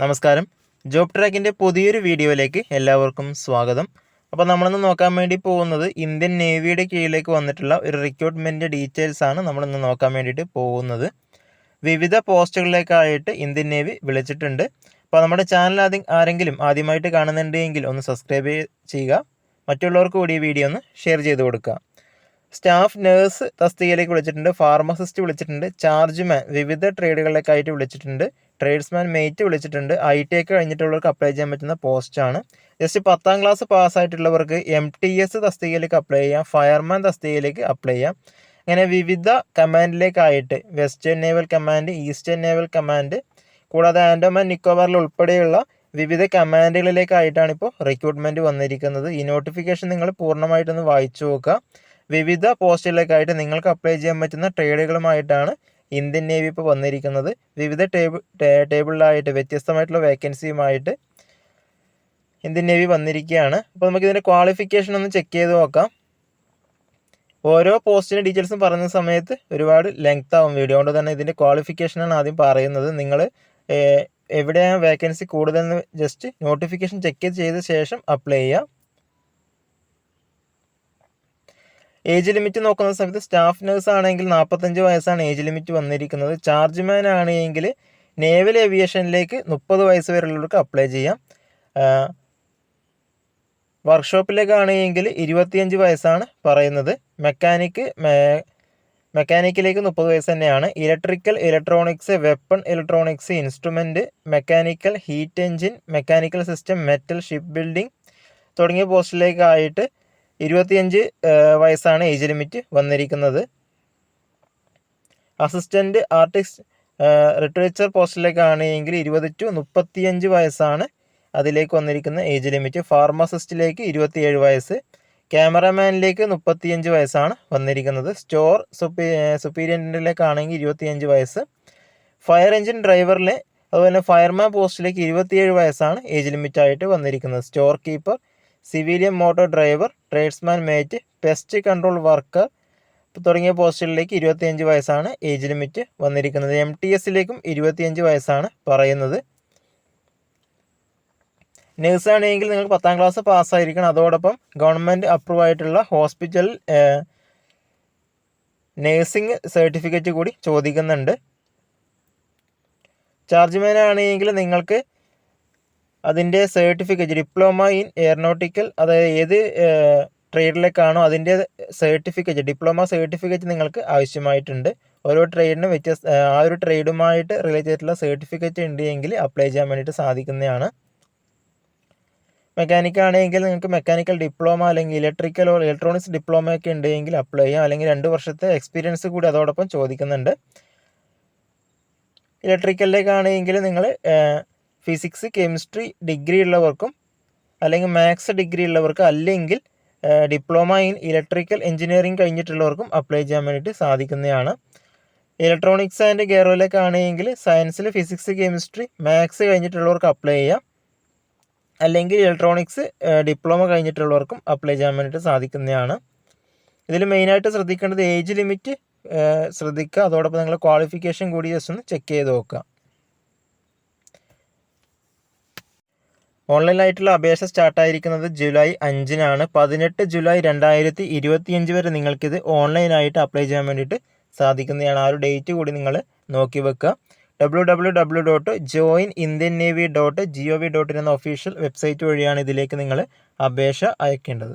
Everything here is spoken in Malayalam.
നമസ്കാരം. ജോബ് ട്രാക്കിന്റെ പുതിയൊരു വീഡിയോയിലേക്ക് എല്ലാവർക്കും സ്വാഗതം. അപ്പോൾ നമ്മളിന്ന് നോക്കാൻ വേണ്ടി പോകുന്നത് ഇന്ത്യൻ നേവിയുടെ കീഴിലേക്ക് വന്നിട്ടുള്ള ഒരു റിക്രൂട്ട്മെന്റ് ഡീറ്റെയിൽസ് ആണ് നമ്മളിന്ന് നോക്കാൻ വേണ്ടിയിട്ട് പോകുന്നത്. വിവിധ പോസ്റ്റുകളിലേക്കായിട്ട് ഇന്ത്യൻ നേവി വിളിച്ചിട്ടുണ്ട്. അപ്പോൾ നമ്മുടെ ചാനൽ ആദ്യം ആരെങ്കിലും ആദ്യമായിട്ട് കാണുന്നുണ്ടെങ്കിൽ ഒന്ന് സബ്സ്ക്രൈബ് ചെയ്യുക. മറ്റുള്ളവർക്ക് കൂടി ഈ വീഡിയോ ഒന്ന് ഷെയർ ചെയ്ത് കൊടുക്കുക. സ്റ്റാഫ് നേഴ്സ് തസ്തികയിലേക്ക് വിളിച്ചിട്ടുണ്ട് ഫാർമസിസ്റ്റ് വിളിച്ചിട്ടുണ്ട് ചാർജ്മാൻ വിവിധ ട്രേഡുകളിലേക്കായിട്ട് വിളിച്ചിട്ടുണ്ട് ട്രേഡ്സ്മാൻ മെയ്റ്റ് വിളിച്ചിട്ടുണ്ട് ഐ ടി ഒക്കെ കഴിഞ്ഞിട്ടുള്ളവർക്ക് അപ്ലൈ ചെയ്യാൻ പറ്റുന്ന പോസ്റ്റാണ് ജസ്റ്റ് പത്താം ക്ലാസ് പാസ്സായിട്ടുള്ളവർക്ക് എം ടി എസ് തസ്തികയിലേക്ക് അപ്ലൈ ചെയ്യാം ഫയർമാൻ തസ്തികയിലേക്ക് അപ്ലൈ ചെയ്യാം. അങ്ങനെ വിവിധ കമാൻഡിലേക്കായിട്ട് western naval command eastern naval command കൂടാതെ ആൻഡോമാൻ നിക്കോബാറിൽ ഉൾപ്പെടെയുള്ള വിവിധ കമാൻഡുകളിലേക്കായിട്ടാണ് ഇപ്പോൾ റിക്രൂട്ട്മെന്റ് വന്നിരിക്കുന്നത്. ഈ നോട്ടിഫിക്കേഷൻ നിങ്ങൾ പൂർണമായിട്ടൊന്ന് വായിച്ചു നോക്കുക. വിവിധ പോസ്റ്റുകളിലേക്കായിട്ട് നിങ്ങൾക്ക് അപ്ലൈ ചെയ്യാൻ പറ്റുന്ന ട്രേഡുകളുമായിട്ടാണ് ഇന്ത്യൻ നേവി ഇപ്പോൾ വന്നിരിക്കുന്നത്. വിവിധ ടേബിൾ ടേബിളിലായിട്ട് വ്യത്യസ്തമായിട്ടുള്ള വേക്കൻസിയുമായിട്ട് ഇന്ത്യൻ നേവി വന്നിരിക്കുകയാണ്. അപ്പോൾ നമുക്ക് ഇതിന്റെ ക്വാളിഫിക്കേഷൻ ഒന്ന് ചെക്ക് ചെയ്ത് നോക്കാം. ഓരോ പോസ്റ്റിന്റെ ഡീറ്റെയിൽസും പറയുന്ന സമയത്ത് ഒരുപാട് ലെങ്ത് ആവും വീഡിയോ കൊണ്ട് തന്നെ ഇതിന്റെ ക്വാളിഫിക്കേഷനാണ് ആദ്യം പറയുന്നത്. നിങ്ങൾ എവിടെയാണ് വേക്കൻസി കൂടുതലെന്ന് ജസ്റ്റ് നോട്ടിഫിക്കേഷൻ ചെക്ക് ചെയ്ത ശേഷം അപ്ലൈ ചെയ്യുക ഏജ് ലിമിറ്റ് നോക്കുന്ന സമയത്ത് സ്റ്റാഫ് നഴ്സ് ആണെങ്കിൽ നാൽപ്പത്തഞ്ച് വയസ്സാണ് ഏജ് ലിമിറ്റ് വന്നിരിക്കുന്നത്. ചാർജ്മാൻ ആണെങ്കിൽ നേവൽ ഏവിയേഷനിലേക്ക് മുപ്പത് വയസ്സ് വരെയുള്ളവർക്ക് അപ്ലൈ ചെയ്യാം. വർക്ക്ഷോപ്പിലേക്കാണെങ്കിൽ ഇരുപത്തിയഞ്ച് വയസ്സാണ് പറയുന്നത്. മെക്കാനിക്ക് മെക്കാനിക്കിലേക്ക് മുപ്പത് വയസ്സ് തന്നെയാണ്. Electrical electronics weapon electronics instrument mechanical heat engine mechanical system metal ship building തുടങ്ങിയ പോസ്റ്റിലേക്കായിട്ട് ഇരുപത്തിയഞ്ച് വയസ്സാണ് ഏജ് ലിമിറ്റ് വന്നിരിക്കുന്നത്. അസിസ്റ്റന്റ് ആർട്ടിസ്റ്റ് ലിറ്ററേച്ചർ പോസ്റ്റിലേക്കാണെങ്കിൽ ഇരുപത് ടു മുപ്പത്തിയഞ്ച് വയസ്സാണ് അതിലേക്ക് വന്നിരിക്കുന്ന ഏജ് ലിമിറ്റ്. ഫാർമസിസ്റ്റിലേക്ക് ഇരുപത്തിയേഴ് വയസ്സ് ക്യാമറമാനിലേക്ക് മുപ്പത്തിയഞ്ച് വയസ്സാണ് വന്നിരിക്കുന്നത്. സ്റ്റോർ സുപ്പീ സുപ്പീരിയന്റിലേക്കാണെങ്കിൽ ഇരുപത്തിയഞ്ച് വയസ്സ്. ഫയർ എഞ്ചിൻ ഡ്രൈവറിലെ അതുപോലെ ഫയർമാൻ പോസ്റ്റിലേക്ക് ഇരുപത്തിയേഴ് വയസ്സാണ് ഏജ് ലിമിറ്റായിട്ട് വന്നിരിക്കുന്നത്. Store keeper civilian motor driver tradesman mate pest control worker തുടങ്ങിയ പോസ്റ്റുകളിലേക്ക് ഇരുപത്തിയഞ്ച് വയസ്സാണ് ഏജ് ലിമിറ്റ് വന്നിരിക്കുന്നത്. എം ടി എസിലേക്കും ഇരുപത്തിയഞ്ച് വയസ്സാണ് പറയുന്നത്. നേഴ്സാണെങ്കിൽ നിങ്ങൾ പത്താം ക്ലാസ് പാസ്സായിരിക്കണം. അതോടൊപ്പം ഗവൺമെന്റ് അപ്രൂവ് ആയിട്ടുള്ള ഹോസ്പിറ്റൽ നേഴ്സിംഗ് സർട്ടിഫിക്കറ്റ് കൂടി ചോദിക്കുന്നുണ്ട്. ചാർജ്മാൻ ആണെങ്കിൽ നിങ്ങൾക്ക് അതിന്റെ സർട്ടിഫിക്കറ്റ് ഡിപ്ലോമ ഇൻ എയർനോട്ടിക്കൽ അതായത് ഏത് ട്രേഡിലേക്കാണോ അതിന്റെ സർട്ടിഫിക്കറ്റ് ഡിപ്ലോമ സർട്ടിഫിക്കറ്റ് നിങ്ങൾക്ക് ആവശ്യമായിട്ടുണ്ട്. ഓരോ ട്രേഡിനും വ്യത്യസ്ത ആ ഒരു ട്രേഡുമായിട്ട് റിലേറ്റ് ചെയ്തിട്ടുള്ള സർട്ടിഫിക്കറ്റ് ഉണ്ട് എങ്കിൽ അപ്ലൈ ചെയ്യാൻ വേണ്ടിയിട്ട് സാധിക്കുന്നതാണ്. മെക്കാനിക് ആണെങ്കിൽ നിങ്ങൾക്ക് മെക്കാനിക്കൽ ഡിപ്ലോമ അല്ലെങ്കിൽ ഇലക്ട്രിക്കൽ ഓർ ഇലക്ട്രോണിക്സ് ഡിപ്ലോമ ഒക്കെ ഉണ്ടെങ്കിൽ അപ്ലൈ ചെയ്യാം. അല്ലെങ്കിൽ രണ്ട് വർഷത്തെ എക്സ്പീരിയൻസ് കൂടി അതോടൊപ്പം ചോദിക്കുന്നുണ്ട്. ഇലക്ട്രിക്കലിലേക്കാണെങ്കിൽ നിങ്ങൾ ഫിസിക്സ് കെമിസ്ട്രി ഡിഗ്രി ഉള്ളവർക്കും അല്ലെങ്കിൽ മാത്സ് ഡിഗ്രി ഉള്ളവർക്ക് അല്ലെങ്കിൽ ഡിപ്ലോമ ഇൻ ഇലക്ട്രിക്കൽ എഞ്ചിനീയറിംഗ് കഴിഞ്ഞിട്ടുള്ളവർക്കും അപ്ലൈ ചെയ്യാൻ വേണ്ടിയിട്ട് സാധിക്കുന്നതാണ്. ഇലക്ട്രോണിക്സ് ആൻഡ് ഗെയറോയിലേക്ക് ആണെങ്കിൽ സയൻസിൽ ഫിസിക്സ് കെമിസ്ട്രി മാത്സ് കഴിഞ്ഞിട്ടുള്ളവർക്ക് അപ്ലൈ ചെയ്യാം. അല്ലെങ്കിൽ ഇലക്ട്രോണിക്സ് ഡിപ്ലോമ കഴിഞ്ഞിട്ടുള്ളവർക്കും അപ്ലൈ ചെയ്യാൻ വേണ്ടിയിട്ട് സാധിക്കുന്നതാണ്. ഇതിൽ മെയിനായിട്ട് ശ്രദ്ധിക്കേണ്ടത് ഏജ് ലിമിറ്റ് ശ്രദ്ധിക്കുക. അതോടൊപ്പം നിങ്ങളുടെ ക്വാളിഫിക്കേഷൻ കൂടി ജസ്റ്റ് ഒന്ന് ചെക്ക് ചെയ്ത് നോക്കുക. ഓൺലൈനായിട്ടുള്ള അപേക്ഷ സ്റ്റാർട്ടായിരിക്കുന്നത് ജൂലൈ അഞ്ചിനാണ്. പതിനെട്ട് ജൂലൈ രണ്ടായിരത്തി ഇരുപത്തിയഞ്ച് വരെ നിങ്ങൾക്കിത് ഓൺലൈനായിട്ട് അപ്ലൈ ചെയ്യാൻ വേണ്ടിയിട്ട് സാധിക്കുന്നതാണ്. ആ ഒരു ഡേറ്റ് കൂടി നിങ്ങൾ നോക്കി വെക്കുക. W W W dot join Indian Navy dot G O V dot in എന്ന ഒഫീഷ്യൽ വെബ്സൈറ്റ് വഴിയാണ് ഇതിലേക്ക് നിങ്ങൾ അപേക്ഷ അയക്കേണ്ടത്.